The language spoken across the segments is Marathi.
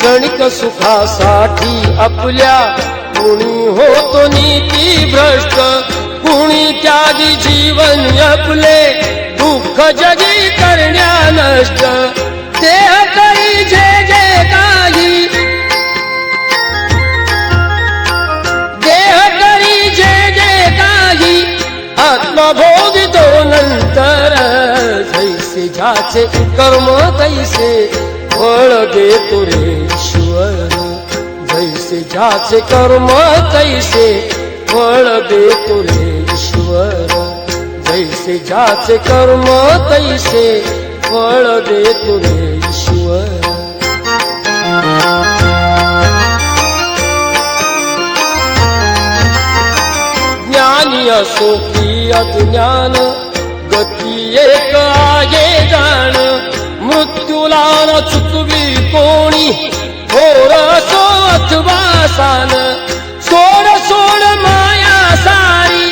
क्षणिक सुखासाठी आपल्या कुणी होतो नीती भ्रष्ट. कुणी त्यागी जीवन आपले दुःख जगी करण्या नष्ट. ते करी जे जे काही. देह करी जे जे काही. आत्मभोगितो नंतर जैसे ज्याचे कर्म तैसे फळ देतो रे. जैसे ज्याचे कर्म तैसे फळ देतो ईश्वर. जैसे ज्याचे कर्म तैसे फळ देतो ईश्वर. ज्ञानी असो की अज्ञान गती एक आहे जाण. मृत्यूला न चुकवी कोणी अथवा सोड सोड माया सारी।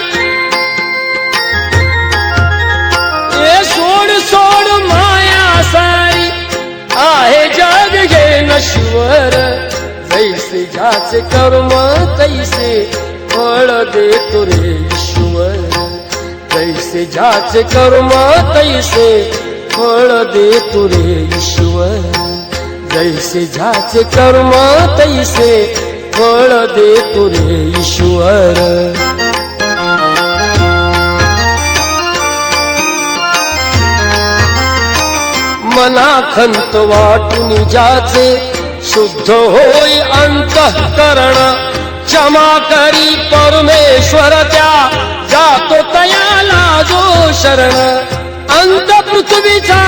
ए सोड सोड माया सारी। आहे जग हे नश्वर जैसे ज्याचे कर्म तैसे फळ दे तुरे ईश्वर। जैसे ज्याचे कर्म तैसे फळ दे तुरे ईश्वर। जैसे ज्याचे कर्म तैसे फळ देतो रे ईश्वर. मना खंत वाटून ज्याचे शुद्ध होय अंतःकरण क्षमा करी परमेश्वर त्या जातो तयाला जो शरण. अंत पृथ्वीचा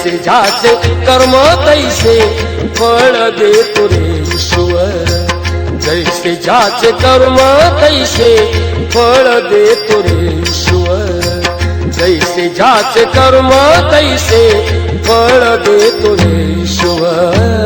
जैसे ज्याचे कर्म तैसे फळ देतो रे ईश्वर. जैसे ज्याचे कर्म तैसे फळ देतो रे ईश्वर. जैसे ज्याचे कर्म तैसे फळ देतो रे ईश्वर.